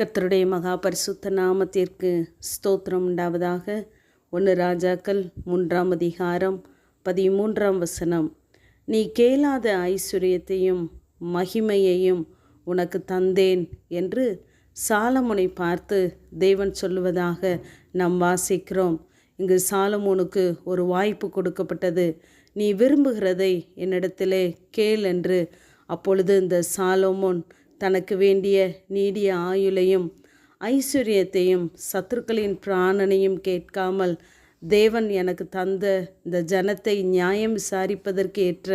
கர்த்தருடைய மகா பரிசுத்த நாமத்திற்கு ஸ்தோத்திரம் உண்டாவதாக. ஒன்று ராஜாக்கள் மூன்றாம் அதிகாரம் பதிமூன்றாம் வசனம். நீ கேளாத ஐஸ்வர்யத்தையும் மகிமையையும் உனக்கு தந்தேன் என்று சாலமுனை பார்த்து தேவன் சொல்லுவதாக நாம் வாசிக்கிறோம். இங்கு சாலமோனுக்கு ஒரு வாய்ப்பு கொடுக்கப்பட்டது. நீ விரும்புகிறதை என்னிடத்திலே கேள் என்று அப்பொழுது இந்த சாலமோன் தனக்கு வேண்டிய நீடிய ஆயுளையும் ஐஸ்வர்யத்தையும் சத்துருக்களின் பிராணனையும் கேட்காமல் தேவன் எனக்கு தந்த இந்த ஜனத்தை நியாயம் விசாரிப்பதற்கு ஏற்ற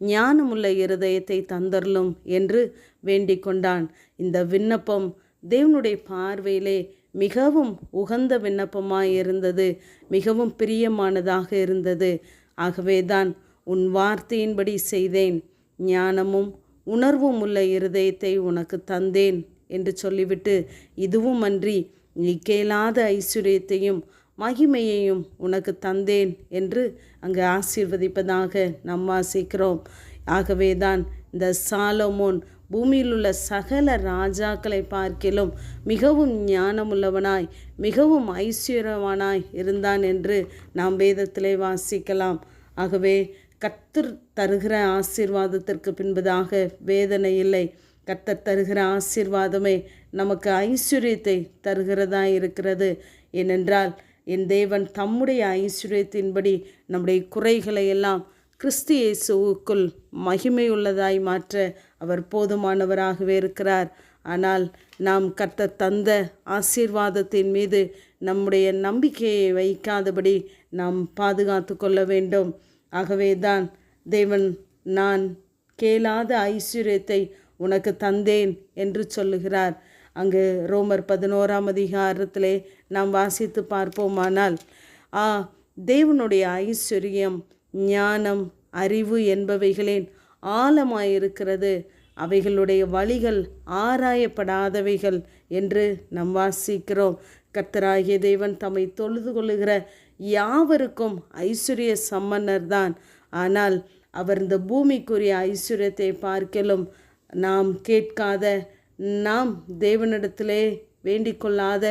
ஞானமுள்ள இருதயத்தை தந்தரலும் என்று வேண்டிக் கொண்டான். இந்த விண்ணப்பம் தேவனுடைய பார்வையிலே மிகவும் உகந்த விண்ணப்பமாய் இருந்தது மிகவும் பிரியமானதாக இருந்தது. ஆகவேதான் உன் வார்த்தையின்படி செய்தேன். ஞானமும் உணர்வும் உள்ள இருதயத்தை உனக்கு தந்தேன் என்று சொல்லிவிட்டு இதுவும் அன்றி நீ கேளாத ஐஸ்வர்யத்தையும் மகிமையையும் உனக்கு தந்தேன் என்று அங்கு ஆசீர்வதிப்பதாக நாம் வாசிக்கிறோம். ஆகவேதான் இந்த சாலோமோன் பூமியில் உள்ள சகல ராஜாக்களை பார்க்கிலும் மிகவும் ஞானமுள்ளவனாய் மிகவும் ஐஸ்வர்யவானாய் இருந்தான் என்று நாம் வேதத்திலே வாசிக்கலாம். ஆகவே கத்தர் தருகிற ஆசீர்வாதத்திற்கு பின்பதாக வேதனை இல்லை. கர்த்தர் தருகிற ஆசீர்வாதமே நமக்கு ஐஸ்வர்யத்தை தருகிறதா இருக்கிறது. ஏனென்றால் என் தேவன் தம்முடைய ஐஸ்வர்யத்தின்படி நம்முடைய குறைகளை எல்லாம் கிறிஸ்து மகிமை மகிமையுள்ளதாய் மாற்ற அவர் போதுமானவராகவே இருக்கிறார். ஆனால் நாம் கர்த்தர் தந்த ஆசீர்வாதத்தின் மீது நம்முடைய நம்பிக்கையை வைக்காதபடி நாம் பாதுகாத்து கொள்ள வேண்டும். ஆகவேதான் தேவன் நான் கேளாத ஐஸ்வர்யத்தை உனக்கு தந்தேன் என்று சொல்லுகிறார். அங்கு ரோமர் பதினோராம் அதிகாரத்திலே நாம் வாசித்து பார்ப்போமானால் ஆ தேவனுடைய ஐஸ்வர்யம் ஞானம் அறிவு என்பவைகளின் ஆழமாயிருக்கிறது. அவைகளுடைய வழிகள் ஆராயப்படாதவைகள் என்று நாம் வாசிக்கிறோம். கர்த்தராகிய தேவன் தம்மை தொழுது கொள்ளுகிற யாவருக்கும் ஐஸ்வர்ய சம்மன்னர் தான். ஆனால் அவர் இந்த பூமிக்குரிய ஐஸ்வர்யத்தை பார்க்கலும் நாம் கேட்காத நாம் தேவனிடத்திலே வேண்டிக்கொள்ளாத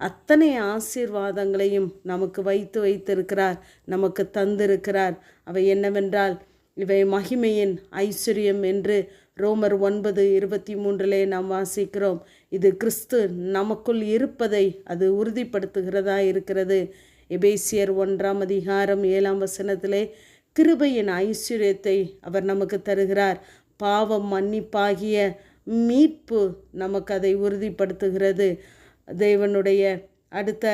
அத்தனை ஆசீர்வாதங்களையும் நமக்கு வைத்து வைத்திருக்கிறார் நமக்கு தந்திருக்கிறார். அவை என்னவென்றால் இவை மகிமையின் ஐஸ்வர்யம் என்று ரோமர் ஒன்பது இருபத்தி மூன்றிலே நாம் வாசிக்கிறோம். இது கிறிஸ்து நமக்குள் இருப்பதை அது உறுதிப்படுத்துகிறதா இருக்கிறது? எபேசியர் ஒன்றாம் அதிகாரம் ஏழாம் வசனத்திலே கிருபையின் ஐஸ்வர்யத்தை அவர் நமக்கு தருகிறார். பாவம் மன்னிப்பாகிய மீட்பு நமக்கு அதை உறுதிப்படுத்துகிறது. தேவனுடைய அடுத்த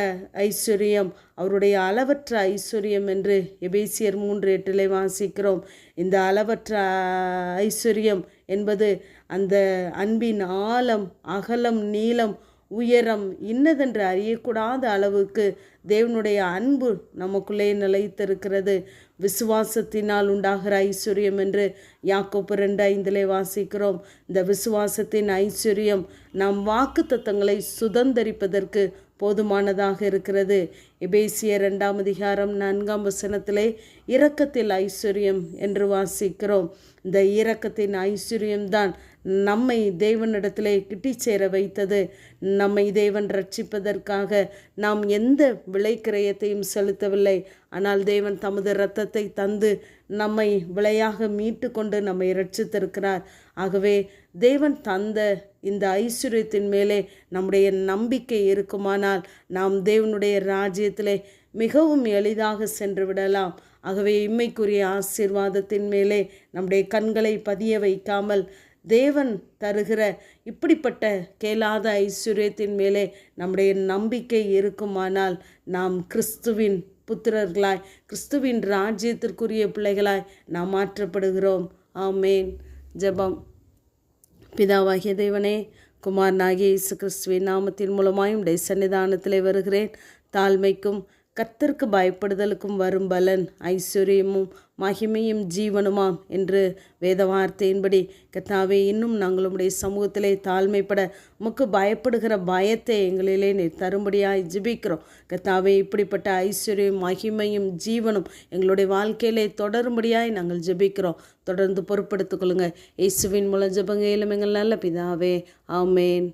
ஐஸ்வர்யம் அவருடைய அளவற்ற ஐஸ்வர்யம் என்று எபேசியர் மூன்று எட்டிலே வாசிக்கிறோம். இந்த அளவற்ற ஐஸ்வர்யம் என்பது அந்த அன்பின் ஆழம் அகலம் நீளம் உயரம் இன்னதென்று அறியக்கூடாத அளவுக்கு தேவனுடைய அன்பு நமக்குள்ளே நிலைத்திருக்கிறது. விசுவாசத்தினால் உண்டாகிற ஐஸ்வர்யம் என்று யாக்கோப்பு ரெண்டு ஐந்திலே வாசிக்கிறோம். இந்த விசுவாசத்தின் ஐஸ்வர்யம் நம் வாக்கு தத்தங்களை சுதந்தரிப்பதற்கு போதுமானதாக இருக்கிறது. எபேசிய ரெண்டாம் அதிகாரம் நான்காம் வசனத்திலே இரக்கத்தில் ஐஸ்வர்யம் என்று வாசிக்கிறோம். இந்த இரக்கத்தின் ஐஸ்வர்யம்தான் நம்மை தேவனிடத்திலே கிட்டி சேர வைத்தது. நம்மை தேவன் ரட்சிப்பதற்காக நாம் எந்த விளைக்கிரயத்தையும் செலுத்தவில்லை. ஆனால் தேவன் தமது இரத்தத்தை தந்து நம்மை விளையாக மீட்டு கொண்டு நம்மை ரட்சித்திருக்கிறார் ஆகவே தேவன் தந்த இந்த ஐஸ்வர்யத்தின் மேலே நம்முடைய நம்பிக்கை இருக்குமானால் நாம் தேவனுடைய ராஜ்யத்திலே மிகவும் எளிதாக சென்று விடலாம். ஆகவே இம்மைக்குரிய ஆசீர்வாதத்தின் மேலே நம்முடைய கண்களை பதிய வைக்காமல் தேவன் தருகிற இப்படிப்பட்ட கேளாத ஐஸ்வர்யத்தின் மேலே நம்முடைய நம்பிக்கை இருக்குமானால் நாம் கிறிஸ்துவின் புத்திரர்களாய் கிறிஸ்துவின் ராஜ்யத்திற்குரிய பிள்ளைகளாய் நாம் மாற்றப்படுகிறோம். ஆமேன். ஜெபம். பிதாவாகிய தேவனே குமாரனாகிய இயேசு கிறிஸ்துவின் நாமத்தின் மூலமாயும் உடைய சன்னிதானத்திலே வருகிறேன். தாழ்மைக்கும் கர்த்தருக்கு பயப்படுதலுக்கும் வரும் பலன் ஐஸ்வர்யமும் மகிமையும் ஜீவனுமாம் என்று வேத வார்த்தையின்படி கத்தாவே இன்னும் நாங்கள் உடைய சமூகத்திலே தாழ்மைப்பட உமக்கு பயப்படுகிற பயத்தை எங்களிலே நீ தரும்படியாய் ஜிபிக்கிறோம். கத்தாவே இப்படிப்பட்ட ஐஸ்வர்யம் மகிமையும் ஜீவனும் எங்களுடைய வாழ்க்கையிலே தொடரும்படியாய் நாங்கள் ஜெபிக்கிறோம். தொடர்ந்து பொறுப்படுத்திக் கொள்ளுங்கள். இயேசுவின் மூலம் ஜெபங்கையிலும் எங்கள் நல்ல பிதாவே. ஆமேன்.